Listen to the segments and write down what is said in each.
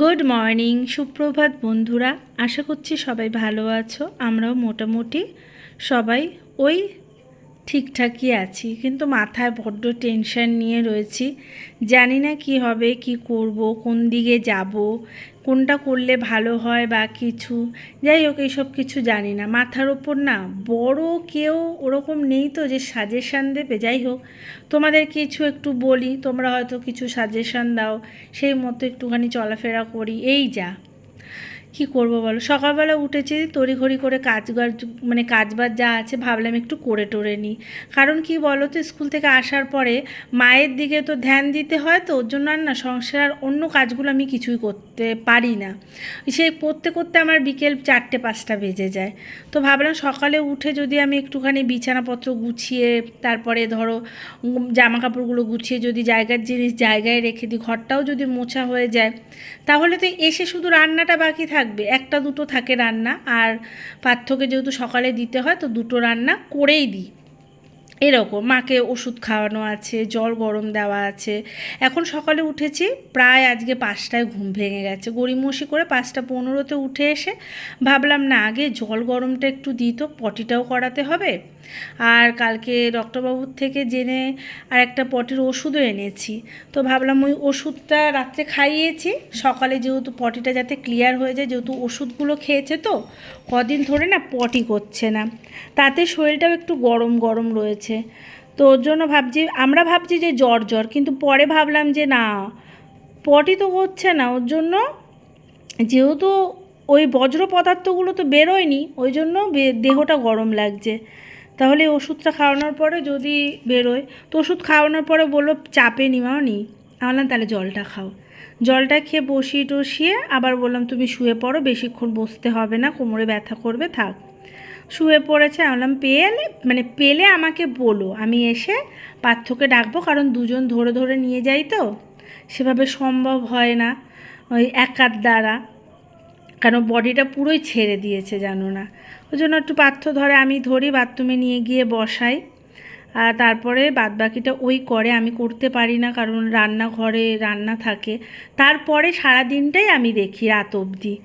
Good morning সুপ্রভাত বন্ধুরা। আশা করছি সবাই ভালো আছো। আমরাও মোটামুটি সবাই ওই ঠিকঠাকই আছি। কিন্তু মাথায় বড্ড টেনশন নিয়ে রয়েছি। জানি না কি হবে, কি করব, কোন দিকে যাব কোনটা করলে ভালো হয় বা কিছু? যাই হোক, এইসব কিছু জানি না। মাথার ওপর না বড় কেউ ওরকম নেই তো যে সাজেশান দেবে। যাই হোক, তোমাদের কিছু একটু বলি। তোমরা হয়তো কিছু সাজেশান দাও। সেই মতো একটুখানি চলাফেরা করি। এই যা। কি করব বলো? সকালবেলা উঠেছি, তড়িঘড়ি করে কাজ মানে কাজ বাজ যা আছে ভাবলাম একটু করে টোরে নিই। কারণ কি বলো তো, স্কুল থেকে আসার পরে মায়ের দিকে তো ধ্যান দিতে হয় তো, ওর জন্য আর না সংসার অন্য কাজগুলো আমি কিছুই করতে পারি না। সে করতে করতে আমার বিকেল চারটে পাঁচটা বেজে যায়। তো ভাবলাম সকালে উঠে যদি আমি একটুখানি বিছানাপত্র গুছিয়ে, তারপরে ধরো জামা কাপড়গুলো গুছিয়ে যদি জায়গার জিনিস জায়গায় রেখে দিই, ঘরটাও যদি মোছা হয়ে যায়, তাহলে তো এসে শুধু রান্নাটা বাকি থাকবে, একটা দুটো থাকে রান্না, আর পার্থকে যেহেতু সকালে দিতে হয়, তো দুটো রান্না করেই দিই। এরকম। মাকে ওষুধ খাওয়ানো আছে, জল গরম দেওয়া আছে। এখন সকালে উঠেছি, প্রায় আজকে পাঁচটায় ঘুম ভেঙে গেছে। গড়িমসি করে পাঁচটা পনেরোতে উঠে এসে ভাবলাম, না, আগে জল গরমটা একটু দিই তো, পটিটাও করাতে হবে। আর কালকে ডক্টরবাবুর থেকে জেনে আর একটা পটির ওষুধও এনেছি। তো ভাবলাম, ওই ওষুধটা রাত্রে খাইয়েছি। সকালে যেহেতু পটিটা যাতে ক্লিয়ার হয়ে যায়, যেহেতু ওষুধগুলো খেয়েছে তো, কদিন ধরে না পটি করছে না। তাতে শরীরটাও একটু গরম গরম রয়েছে। তো ওর জন্য ভাবছি, আমরা ভাবছি যে জ্বর জ্বর, কিন্তু পরে ভাবলাম যে না, পটি তো হচ্ছে না। ওর জন্য যেহেতু ওই বজ্র পদার্থগুলো তো বেরোয়নি, ওই জন্য দেহটা গরম লাগছে। তাহলে ওষুধটা খাওয়ানোর পরে যদি বেরোয়, তো ওষুধ খাওয়ানোর পরে বলল, চাপে নিমাও নি আমি বললাম, তাহলে জলটা খাও। জলটা খেয়ে বসিয়ে টসিয়ে আবার বললাম, তুমি শুয়ে পড়ো, বেশিক্ষণ বসতে হবে না, কোমরে ব্যথা করবে, থাক। শুয়ে পড়েছে, আমি বললাম, পেলে মানে পেলে আমাকে বলো, আমি এসে পার্থকে ডাকবো, কারণ দুজন ধরে ধরে নিয়ে যাই তো, সেভাবে সম্ভব হয় না, ওই একার দ্বারা কারণ বডিটা পুরোই ছেড়ে দিয়েছে, জানো না? ওই জন্য একটু পাথ্য ধরে, আমি ধরি, বাথরুমে নিয়ে গিয়ে বসাই। আর তারপরে বাদবাকিটা ওই করে, আমি করতে পারি না কারণ রান্নাঘরে রান্না থাকে। তারপরে সারা দিনটাই আমি দেখি রাত অবধি।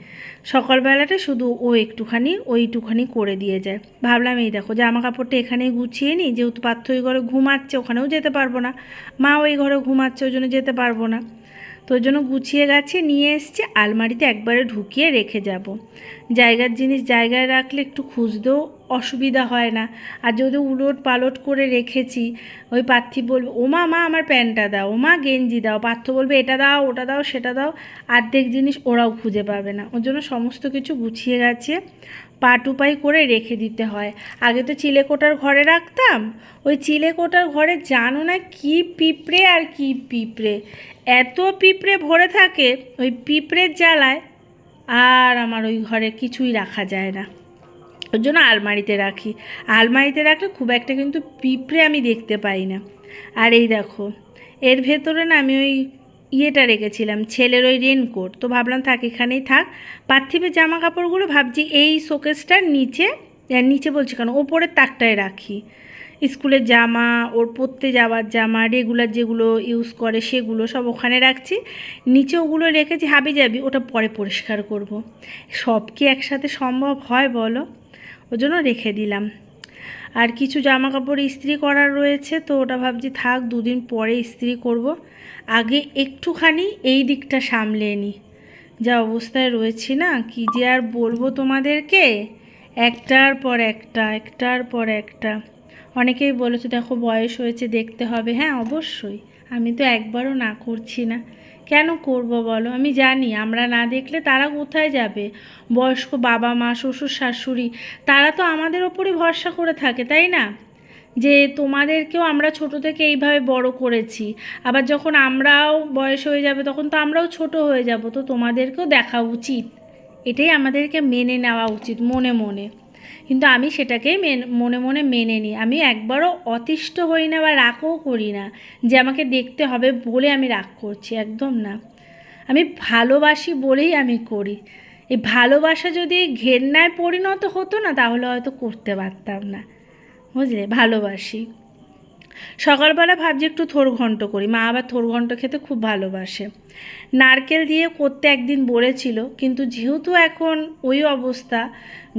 সকালবেলাটা শুধু ও একটুখানি, ওইটুখানি করে দিয়ে যায়। ভাবলাম এই দেখো জামা কাপড়টা এখানেই গুছিয়ে নিই, যেহেতু পার্থ ওই ঘরে ঘুমাচ্ছে, ওখানেও যেতে পারব না। মা ওই ঘরে ঘুমাচ্ছে, ওই জন্য যেতে পারব না। তো ওই জন্য গুছিয়ে গেছে নিয়ে এসছে, আলমারিতে একবারে ঢুকিয়ে রেখে যাব। জায়গার জিনিস জায়গায় রাখলে একটু খুঁজতেও অসুবিধা হয় না। আর যদি উলট পালট করে রেখেছি, ওই পার্থিব বলবে ওমা মা আমার প্যান্টটা দাও। ওমা গেঞ্জি দাও। পার্থ বলবে, এটা দাও, ওটা দাও, সেটা দাও। আর্ধেক জিনিস ওরাও খুঁজে পাবে না। ওর জন্য সমস্ত কিছু গুছিয়ে গেছে পাটুপাই করে রেখে দিতে হয়। আগে তো চিলেকোটার ঘরে রাখতাম। ওই চিলেকোটার ঘরে জানো না কি পিঁপড়ে আর কি পিঁপড়ে। এত পিঁপড়ে ভরে থাকে, ওই পিঁপড়ের জ্বালায় আর আমার ওই ঘরে কিছুই রাখা যায় না। ওর জন্য আলমারিতে রাখি। আলমারিতে রাখলে খুব একটা কিন্তু পিঁপড়ে আমি দেখতে পাই না। আর এই দেখো, এর ভেতরে না আমি ওই ইয়েটা রেখেছিলাম, ছেলের ওই রেনকোট। তো ভাবলাম থাক, এখানেই থাক। পার্থিবের জামা কাপড়গুলো ভাবছি এই শোকেসটার নিচে নিচে বলছি কেন, ওপরের তাকটায় রাখি। স্কুলের জামা, ওর পরতে যাওয়ার জামা রেগুলার যেগুলো ইউজ করে সেগুলো সব ওখানে রাখছি। নিচে ওগুলো রেখেছি হাবি যাবি ওটা পরে পরিষ্কার করব। সব কি একসাথে সম্ভব হয় বলো? ওই জন্য রেখে দিলাম। আর কিছু জামা কাপড় ইস্ত্রি করার রয়েছে, তো ওটা ভাবছি থাক, দুদিন পরে ইস্ত্রি করব। আগে একটুখানি এই দিকটা সামলে নিই যা অবস্থায় রয়েছি না, কি যে আর বলব তোমাদেরকে? একটার পর একটা, একটার পর একটা। অনেকেই বলেছে, দেখো, বয়স হয়েছে, দেখতে হবে। হ্যাঁ অবশ্যই। আমি তো একবারও না করছি না। কেন করব বলো? আমি জানি, আমরা না দেখলে তারা কোথায় যাবে? বয়স্ক বাবা মা, শ্বশুর শাশুড়ি, তারা তো আমাদের ওপরই ভরসা করে থাকে, তাই না? যে তোমাদেরকেও আমরা ছোট থেকে এইভাবে বড় করেছি। আবার যখন আমরাও বয়স হয়ে যাবে, তখন তো আমরাও ছোট হয়ে যাব। তো তোমাদেরকেও দেখা উচিত। এটাই আমাদেরকে মেনে নেওয়া উচিত, মনে মনে। কিন্তু আমি সেটাকেই মেন- মনে মনে মেনে নিই। আমি একবারও অতিষ্ঠ হই না বা রাগও করি না যে আমাকে দেখতে হবে বলে আমি রাগ করছি, একদম না। আমি ভালোবাসি বলেই আমি করি। এই ভালোবাসা যদি ঘেন্নায় পরিণত হতো না, তাহলে হয়তো করতে পারতাম না। বুঝলে? ভালোবাসি। সকালবেলা ভাবছি একটু থোর ঘন্ট করি। মা আবার থোর ঘন্ট খেতে খুব ভালোবাসে। নারকেল দিয়ে করতে একদিন বলেছিল, কিন্তু যেহেতু এখন ওই অবস্থা,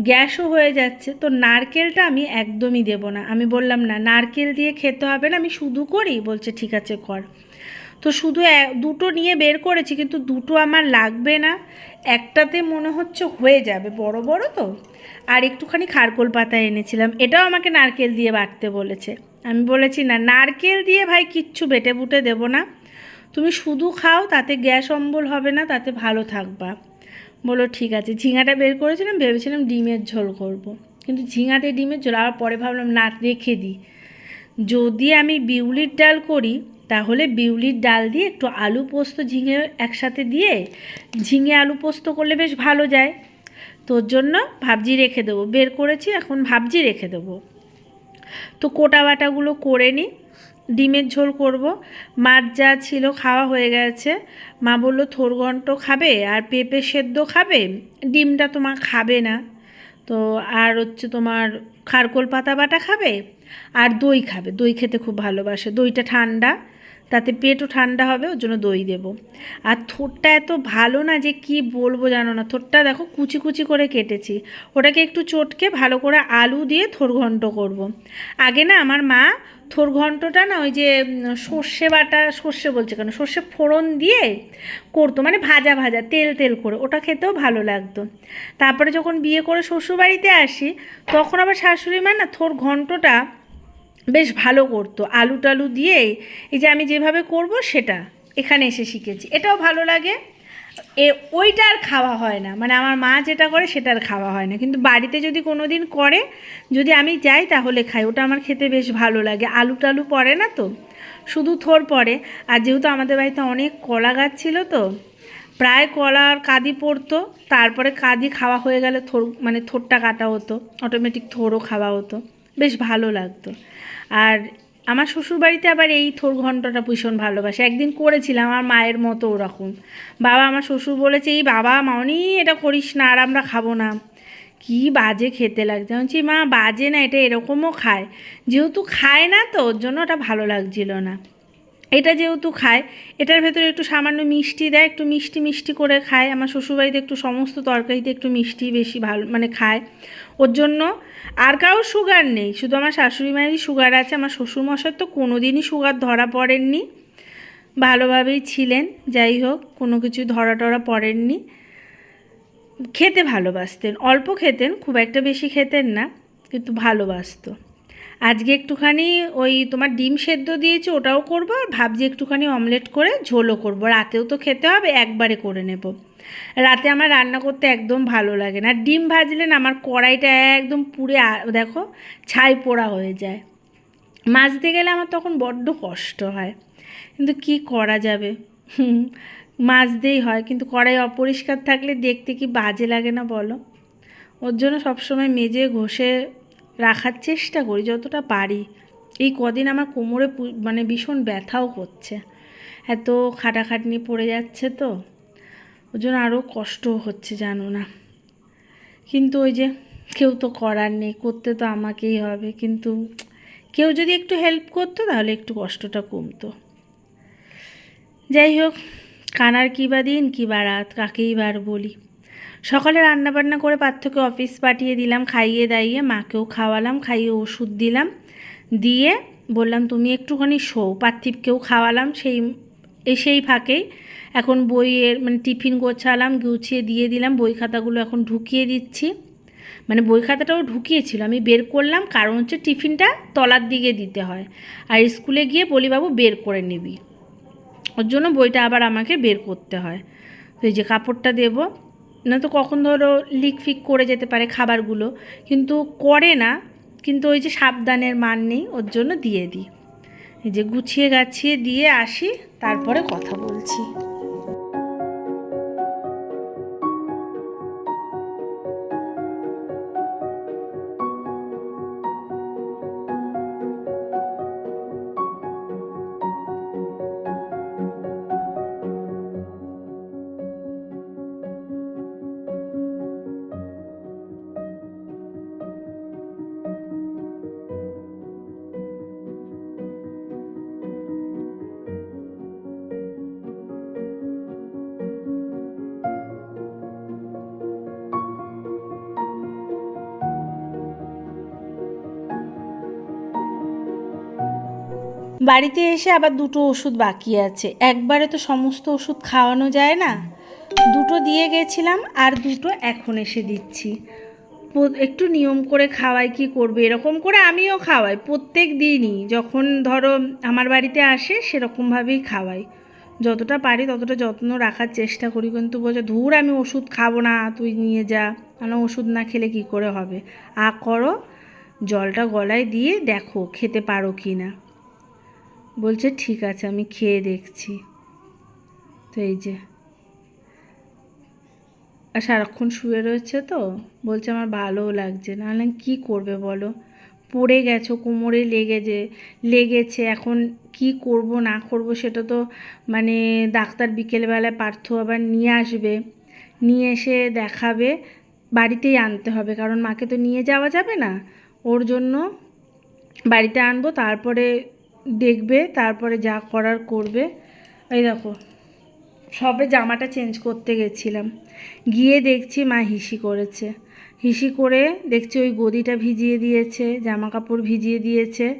গ্যাসও হয়ে যাচ্ছে, তো নারকেলটা আমি একদমই দেব না। আমি বললাম, না, নারকেল দিয়ে খেতে হবে না, আমি শুধু করি? বলছে, ঠিক আছে, কর। তো শুধু দুটো নিয়ে বের করেছি, কিন্তু দুটো আমার লাগবে না। একটাতে মনে হচ্ছে হয়ে যাবে, বড় বড় তো। আর একটুখানি খারকোল পাতা এনেছিলাম, এটাও আমাকে নারকেল দিয়ে বাটতে বলেছে। আমি বলেছি না, নারকেল দিয়ে ভাই কিচ্ছু বেটে বুটে দেবো না। তুমি শুধু খাও, তাতে গ্যাস অম্বল হবে না, তাতে ভালো থাকবা। বলো ঠিক আছে। ঝিঙাটা বের করেছিলাম, ভেবেছিলাম ডিমের ঝোল করব। কিন্তু ঝিঙাতে ডিমের ঝোল, আবার পরে ভাবলাম, না, রেখে দিই। যদি আমি বিউলির ডাল করি, তাহলে বিউলির ডাল দিয়ে একটু আলু পোস্ত, ঝিঙে একসাথে দিয়ে ঝিঙে আলু পোস্ত করলে বেশ ভালো যায়। তোর জন্য ভাবজি রেখে দেবো। বের করেছি, এখন ভাবজি রেখে দেবো। তো কোটা বাটাগুলো করে নিই ডিমের ঝোল করব। মাছ যা ছিল খাওয়া হয়ে গেছে। মা বলল থোরগন্ট খাবে আর পেঁপে সেদ্ধ খাবে? ডিমটা তোমার খাবে না। তো আর হচ্ছে তোমার খারকোল পাতা বাটা খাবে? আর দই খাবে। দই খেতে খুব ভালোবাসে। দইটা ঠান্ডা। তাতে পেটও ঠান্ডা হবে, ওর জন্য দই দেব। আর থোরটা এত ভালো না যে কি বলব জানো না থোরটা দেখো কুচি কুচি করে কেটেছি। ওটাকে একটু চটকে ভালো করে আলু দিয়ে থোর ঘন্ট করব। আগে না আমার মা থোর ঘন্টটা না ওই যে সর্ষে বাটা, সর্ষে বলছে কেন, সর্ষে ফোড়ন দিয়ে করতো মানে ভাজা ভাজা, তেল তেল করে, ওটা খেতেও ভালো লাগতো। তারপরে যখন বিয়ে করে শ্বশুরবাড়িতে আসি, তখন আবার শাশুড়ি মা না থোর ঘন্টটা বেশ ভালো করতো। আলু টালু দিয়ে এই যে আমি যেভাবে করব সেটা। এখানে এসে শিখেছি। এটাও ভালো লাগে। এ, ওইটা আর খাওয়া হয় না। মানে আমার মা যেটা করে সেটা আর খাওয়া হয় না। কিন্তু বাড়িতে যদি কোনো দিন করে, যদি আমি যাই তাহলে খাই। ওটা আমার খেতে বেশ ভালো লাগে। আলু টালু পড়ে না তো? শুধু থোর পড়ে। আর যেহেতু আমাদের বাড়িতে অনেক কলা গাছ ছিল তো, প্রায় কলার কাদি পড়তো। তারপরে কাদি খাওয়া হয়ে গেলে থোর মানে থোরটা কাটা হতো। অটোমেটিক থোরও খাওয়া হতো। বেশ ভালো লাগতো। আর আমার শ্বশুরবাড়িতে আবার এই থোর ঘন্টটা ভীষণ ভালোবাসে। একদিন করেছিলাম আমার মায়ের মতো ওরকম। বাবা আমার শ্বশুর বলেছে, এই বাবা মামনি এটা করিস না, আর আমরা খাব না। কি বাজে খেতে লাগছে। বলছি, মা, বাজে না, এটা এরকমও খায়। যেহেতু খায় না তো, ওর জন্য ওটা ভালো লাগছিল না। এটা যেহেতু খায়, এটার ভেতরে একটু সামান্য মিষ্টি দেয়, একটু মিষ্টি মিষ্টি করে খায়। আমার শ্বশুরবাড়িতে একটু সমস্ত তরকারিতে একটু মিষ্টি বেশি ভালো মানে খায়। ওর জন্য আর কারোর সুগার নেই। শুধু আমার শাশুড়ি মায়েরই সুগার আছে। আমার শ্বশুরমশার তো কোনো দিনই সুগার ধরা পড়েননি। ভালোভাবেই ছিলেন। যাই হোক, কোনো কিছু ধরা টরা পড়েননি। খেতে ভালোবাসতেন। অল্প খেতেন, খুব একটা বেশি খেতেন না, কিন্তু ভালোবাসতো। আজকে একটুখানি ওই তোমার ডিম সেদ্ধ দিয়েছি, ওটাও করব, আর ভাবছি একটুখানি অমলেট করে ঝোলও করব। রাতেও তো খেতে হবে, একবারে করে নেব। রাতে আমার রান্না করতে একদম ভালো লাগে না। ডিম ভাজলে না, আমার কড়াইটা একদম পুড়ে দেখো, ছাই পোড়া হয়ে যায়। মাজতে গেলে আমার তখন বড্ড কষ্ট হয়। কিন্তু কি করা যাবে? মাজতেই হয়। কিন্তু কড়াই অপরিষ্কার থাকলে দেখতে কি বাজে লাগে না বলো? ওর জন্য সবসময় মেজে ঘষে রাখার চেষ্টা করি, যতটা পারি। এই কদিন আমার কোমরে মানে ভীষণ ব্যথাও করছে। এত খাটাখাটনি পড়ে যাচ্ছে তো ওই জন্য আরও কষ্ট হচ্ছে, জানো না। কিন্তু ওই যে কেউ তো করার নেই, করতে তো আমাকেই হবে। কিন্তু কেউ যদি একটু হেল্প করতো, তাহলে একটু কষ্টটা কমতো। যাই হোক, কানার কী বা দিন, কী বা রাত, কাকেই বার বলি। সকালে রান্নাবান্না করে পার্থকে অফিস পাঠিয়ে দিলাম, খাইয়ে দাইয়ে মাকেও খাওয়ালাম, খাইয়ে ওষুধ দিলাম। দিয়ে বললাম, তুমি একটুখানি শো পার্থিবকেও খাওয়ালাম সেই সেই ফাঁকেই। এখন বইয়ের মানে টিফিন গোছালাম, গুছিয়ে দিয়ে দিলাম। বই খাতাগুলো এখন ঢুকিয়ে দিচ্ছি। মানে বই খাতাটাও ঢুকিয়েছিল, আমি বের করলাম। কারণ হচ্ছে টিফিনটা তলার দিকে দিতে হয়। আর স্কুলে গিয়ে বলি বাবু বের করে নিবি। ওর জন্য বইটা আবার আমাকে বের করতে হয়। তো এই যে কাপড়টা দেব। না তো কখন ধরো লিক ফিক করে যেতে পারে খাবারগুলো, কিন্তু করে না, কিন্তু ওই যে সাবধানের মান নেই, ওর জন্য দিয়ে দিই। এই যে গুছিয়ে গাছিয়ে দিয়ে আসি, তারপরে কথা বলছি। বাড়িতে এসে আবার দুটো ওষুধ বাকি আছে। একবারে তো সমস্ত ওষুধ খাওয়ানো যায় না। দুটো দিয়ে গেছিলাম আর দুটো এখন এসে দিচ্ছি। একটু নিয়ম করে খাওয়াই কি করবে? এরকম করে আমিও খাওয়াই, প্রত্যেক দিনই। যখন ধরো আমার বাড়িতে আসে, সেরকমভাবেই খাওয়াই। যতটা পারি ততটা যত্ন রাখার চেষ্টা করি। কিন্তু বলছে, ধুর, আমি ওষুধ খাব না, তুই নিয়ে যা। কেন ওষুধ না খেলে কি করে হবে? আ করো, জলটা গলায় দিয়ে দেখো খেতে পারো কি না। বলছে, ঠিক আছে, আমি খেয়ে দেখছি। তো এই যে। আর সারাক্ষণ শুয়ে রয়েছে তো, বলছে, আমার ভালোও লাগছে। না হলে কী করবে বলো? পড়ে গেছো, কোমরে লেগেছে লেগেছে, এখন কি করব, না করব সেটা তো মানে ডাক্তার বিকেলবেলায় পার্থ আবার নিয়ে আসবে। নিয়ে এসে দেখাবে, বাড়িতেই আনতে হবে, কারণ মাকে তো নিয়ে যাওয়া যাবে না। ওর জন্য বাড়িতে আনব, তারপরে দেখবে, তারপরে যা করার করবে। এই দেখো, সবে জামাটা চেঞ্জ করতে গেছিলাম। গিয়ে দেখছি মা হিসি করেছে। হিসি করে দেখছি ওই গদিটা ভিজিয়ে দিয়েছে জামা কাপড় ভিজিয়ে দিয়েছে।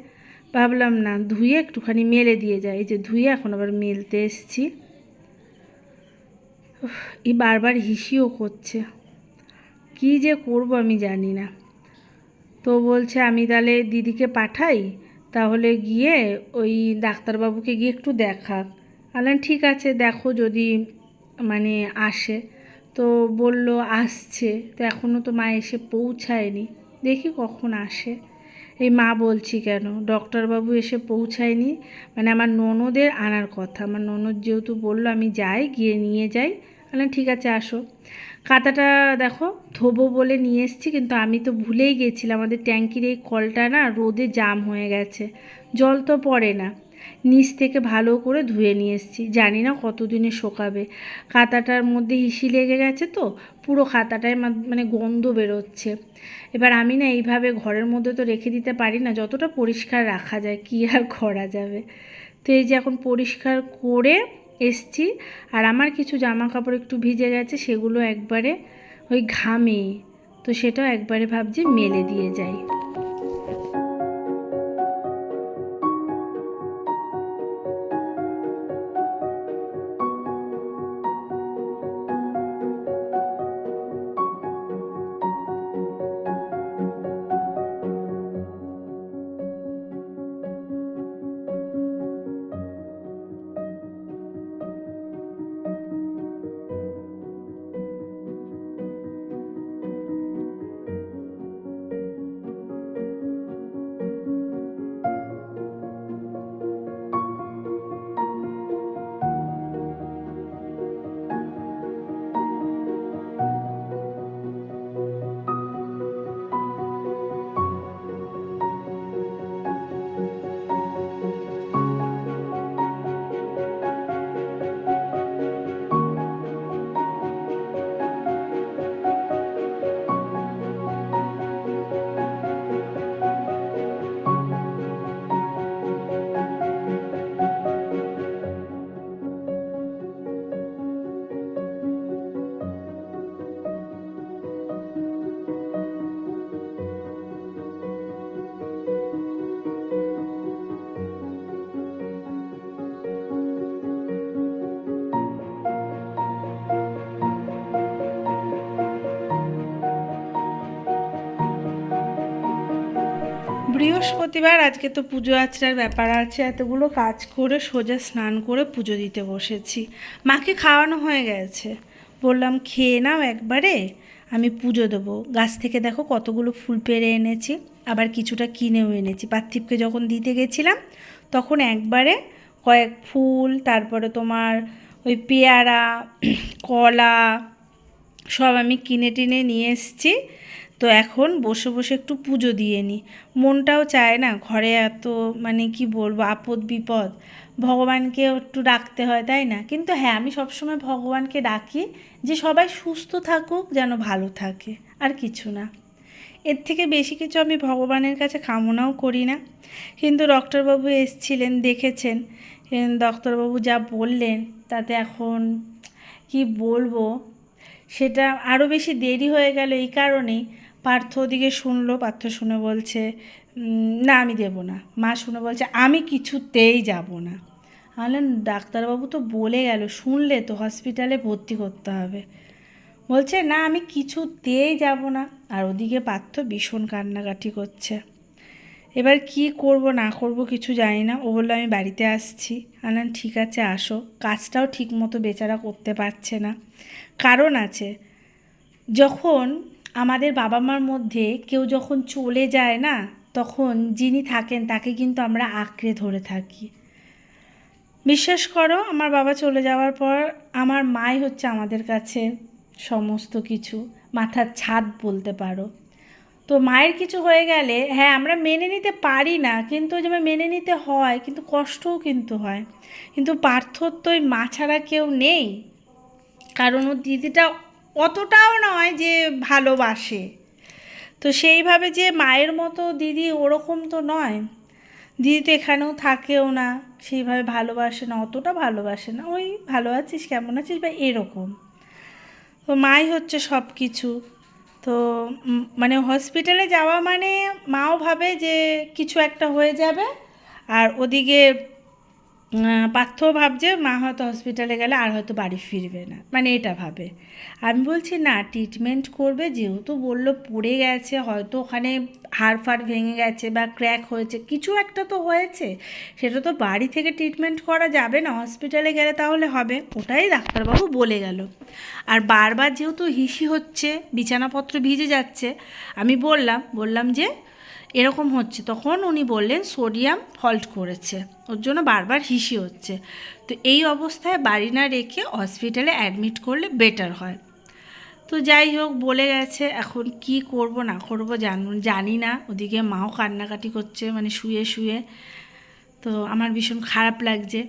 ভাবলাম, না, ধুয়ে একটুখানি মেলে দিয়ে যায় এই যে ধুয়ে এখন আবার মেলতে এসছি। এই বারবার হিসিও করছে। কি যে করব আমি জানি না। তো বলছে, আমি তাহলে দিদিকে পাঠাই তাহলে গিয়ে ওই ডাক্তারবাবুকে গিয়ে একটু দেখাক বললাম ঠিক আছে, দেখো যদি মানে আসে। তো বলল, আসছে। তো এখনও তো মা এসে পৌঁছায়নি। দেখি কখন আসে। এই মা বলছি কেন? ডক্টরবাবু এসে পৌঁছায়নি। মানে আমার ননদের আনার কথা। আমার ননদ যেহেতু বলল, আমি যাই, গিয়ে নিয়ে যাই। বললাম ঠিক আছে, আসো। কাঁথাটা দেখো ধোবো বলে নিয়ে এসেছি, কিন্তু আমি তো ভুলেই গেছিলাম। আমাদের ট্যাঙ্কির এই কলটা না রোদে জাম হয়ে গেছে। জল তো পড়ে না। নিচ থেকে ভালো করে ধুয়ে নিয়ে এসেছি। জানি না কতদিনে শোকাবে। খাতাটার মধ্যে হিসি লেগে গেছে তো, পুরো খাতাটায় মানে গন্ধ বেরোচ্ছে। এবার আমি না এইভাবে ঘরের মধ্যে তো রেখে দিতে পারি না, যতটা পরিষ্কার রাখা যায়, কী আর করা যাবে? তো এই যে এখন পরিষ্কার করে এসছি। আর আমার কিছু জামা কাপড় একটু ভিজে গেছে, সেগুলো একবারে ওই ঘামে। তো সেটাও একবারে ভাবছি মেলে দিয়ে যাই। বৃহস্পতিবার, আজকে তো পুজো আচরার ব্যাপার আছে, এতগুলো কাজ করে সোজা স্নান করে পুজো দিতে বসেছি। মাকে খাওয়ানো হয়ে গেছে। বললাম, খেয়ে নাও একবারে, আমি পুজো দেবো। গাছ থেকে দেখো কতগুলো ফুল পেরে এনেছি, আবার কিছুটা কিনেও এনেছি। পার্থিবকে যখন দিতে গেছিলাম, তখন একবারে কয়েক ফুল, তারপরে তোমার ওই পেয়ারা, কলা, সব আমি কিনে টিনে নিয়ে এসেছি। তো এখন বসে বসে একটু পুজো দিয়ে নিই মনটাও চায় না ঘরে এত মানে কি বলব, আপদ বিপদ। ভগবানকে একটু ডাকতে হয়, তাই না? কিন্তু হ্যাঁ আমি সবসময় ভগবানকে ডাকি যে সবাই সুস্থ থাকুক, যেন ভালো থাকে, আর কিছু না। এর থেকে বেশি কিছু আমি ভগবানের কাছে কামনাও করি না। কিন্তু ডক্টরবাবু এসছিলেন, দেখেছেন। ডক্টরবাবু যা বললেন, তাতে এখন কি বলব, সেটা আরও বেশি দেরি হয়ে গেল এই কারণেই। পার্থ ওদিকে শুনলো, পার্থ শুনে বলছে না, আমি দেবো না। মা শুনে বলছে, আমি কিছুতেই যাব না। বললেন ডাক্তারবাবু তো বলে গেল, শুনলে তো হসপিটালে ভর্তি করতে হবে। বলছে, না, আমি কিছুতেই যাব না। আর ওদিকে পার্থ ভীষণ কান্নাকাটি করছে। এবার কি করব, না করব কিছু জানি না। ও বলল, আমি বাড়িতে আসছি। আনলাম ঠিক আছে, আসো। কাজটাও ঠিক মতো বেচারা করতে পারছে না। কারণ আছে, যখন আমাদের বাবা মার মধ্যে কেউ যখন চলে যায় না, তখন যিনি থাকেন তাকে কিন্তু আমরা আঁকড়ে ধরে থাকি। বিশ্বাস করো, আমার বাবা চলে যাওয়ার পর আমার মাই হচ্ছে আমাদের কাছে সমস্ত কিছু, মাথার ছাদ বলতে পারো। তো মায়ের কিছু হয়ে গেলে হ্যাঁ আমরা মেনে নিতে পারি না, কিন্তু যেমন মেনে নিতে হয়, কিন্তু কষ্টও কিন্তু হয়। কিন্তু পার্থর তো ওই মা ছাড়া কেউ নেই। কারণ ওর দিদিটা অতটাও নয় যে ভালোবাসে। তো সেইভাবে যে মায়ের মতো দিদি ওরকম তো নয়। দিদি তো এখানেও থাকেও না, সেইভাবে ভালোবাসে না, অতটা ভালোবাসে না। ওই, ভালো আছিস, কেমন আছিস? বা এরকম। তো মাই হচ্ছে সব কিছু তো মানে হসপিটালে যাওয়া মানে মাও ভাবে যে কিছু একটা হয়ে যাবে, আর ওদিকে পার্থ ভাবছে মা হয়তো হসপিটালে গেলে আর হয়তো বাড়ি ফিরবে না। মানে এটা ভাবে। আমি বলছি, না ট্রিটমেন্ট করবে, যেহেতু বলল পড়ে গেছে, হয়তো ওখানে হাড় ফাড় ভেঙে গেছে বা ক্র্যাক হয়েছে, কিছু একটা তো হয়েছে, সেটা তো বাড়ি থেকে ট্রিটমেন্ট করা যাবে না হসপিটালে গেলে তাহলে হবে। ওটাই ডাক্তারবাবু বলে গেল। আর বারবার যেহেতু হিসি হচ্ছে, বিছানাপত্র ভিজে যাচ্ছে, আমি বললাম বললাম যে এরকম হচ্ছে। তখন উনি বললেন, সোডিয়াম ফল্ট করেছে। ওর জন্য বারবার হিসি হচ্ছে। তো এই অবস্থায় বাড়ি না রেখে হসপিটালে অ্যাডমিট করলে বেটার হয়। তো যাই হোক, বলে গেছে, এখন কি করব, না করব জান, জানি না। ওদিকে মাও কান্নাকাটি করছে মানে শুয়ে শুয়ে। তো আমার ভীষণ খারাপ লাগছে।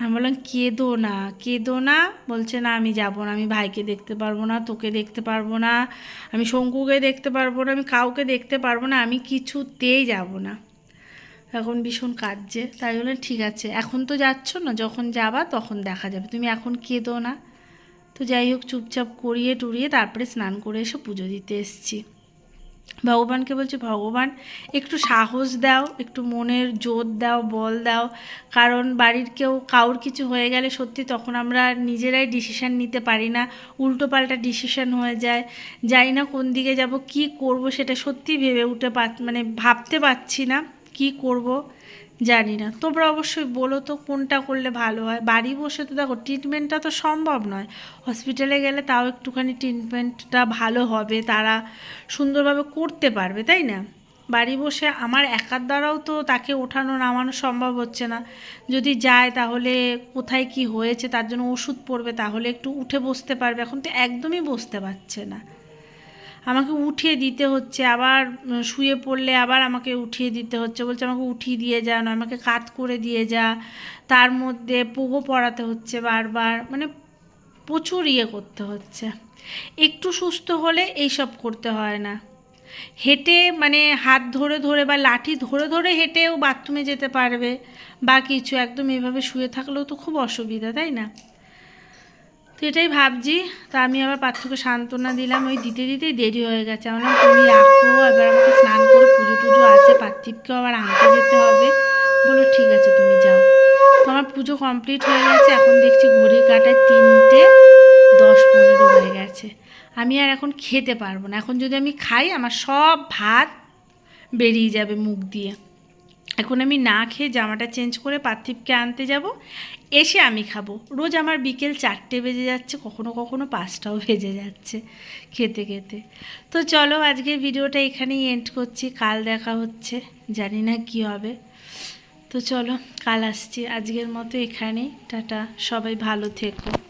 আমি বললাম, কেঁদো না কেঁদো না। বলছে, না, আমি যাব না, আমি ভাইকে দেখতে পারব না, তোকে দেখতে পারব না, আমি শঙ্কুকে দেখতে পারব না, আমি কাউকে দেখতে পারব না, আমি কিছুতেই যাব না। এখন ভীষণ কাঁদছে, তাই বললেন ঠিক আছে, এখন তো যাচ্ছ না, যখন যাবা তখন দেখা যাবে, তুমি এখন কেঁদো না। তো যাই হোক, চুপচাপ করিয়ে টুরিয়ে তারপরে স্নান করে এসে পুজো দিতে এসেছি। ভগবানকে বলছি, ভগবান, একটু সাহস দাও, একটু মনের জোর দাও, বল দাও। কারণ বাড়ির কেউ, কাউর কিছু হয়ে গেলে সত্যি তখন আমরা নিজেরাই ডিসিশান নিতে পারি না। উল্টো পাল্টা ডিসিশান হয়ে যায়। যাই না কোন দিকে যাব, কি করব সেটা সত্যি ভেবে উঠে মানে ভাবতে পারছি না, কি করব? জানি না। তোমরা অবশ্যই বলো তো কোনটা করলে ভালো হয়। বাড়ি বসে তো দেখো ট্রিটমেন্টটা তো সম্ভব নয়। হসপিটালে গেলে তাও একটুখানি ট্রিটমেন্টটা ভালো হবে, তারা সুন্দরভাবে করতে পারবে, তাই না? বাড়ি বসে আমার একার দ্বারাও তো তাকে ওঠানো নামানো সম্ভব হচ্ছে না। যদি যায় তাহলে কোথায় কি হয়েছে, তার জন্য ওষুধ পড়বে, তাহলে একটু উঠে বসতে পারবে। এখন তো একদমই বসতে পারছে না। আমাকে উঠিয়ে দিতে হচ্ছে, আবার শুয়ে পড়লে আবার আমাকে উঠিয়ে দিতে হচ্ছে, বলছে আমাকে উঠিয়ে দিয়ে যা, নয় আমাকে কাত করে দিয়ে যা, তার মধ্যে পোগো পড়াতে হচ্ছে বারবার মানে প্রচুর ইয়ে করতে হচ্ছে। একটু সুস্থ হলে এইসব করতে হয় না। হেঁটে মানে হাত ধরে ধরে বা লাঠি ধরে ধরে হেঁটেও বাথরুমে যেতে পারবে, বা কিছু, একদম এভাবে শুয়ে থাকলেও তো খুব অসুবিধা, তাই না? তো এটাই ভাবছি। তা আমি আবার পার্থকে সান্ত্বনা দিলাম, ওই দিতে দিতেই দেরি হয়ে গেছে। আমরা তুমি রাখো, এবার আমাকে স্নান করে পুজো টুজো আছে, পার্থিবকেও আবার আনতে যেতে হবে। বলো ঠিক আছে, তুমি যাও। তো আমার পুজো কমপ্লিট হয়ে গেছে, এখন দেখছি ঘড়ির কাটায় তিনটে দশ পনেরো হয়ে গেছে। আমি আর এখন খেতে পারব না। এখন যদি আমি খাই, আমার সব ভাত বেরিয়ে যাবে মুখ দিয়ে। এখন আমি না খেয়ে জামাটা চেঞ্জ করে পার্থিবকে আনতে যাব। এসে আমি খাব। রোজ আমার বিকেল চারটে বেজে যাচ্ছে, কখনো কখনো পাঁচটাও বেজে যাচ্ছে খেতে খেতে। তো চলো আজকের ভিডিওটা এখানেই এন্ড করছি। কাল দেখা হচ্ছে, জানি না কি হবে। তো চলো, কাল আসছি। আজকের মতো এখানেই। টাটা, সবাই ভালো থেকো।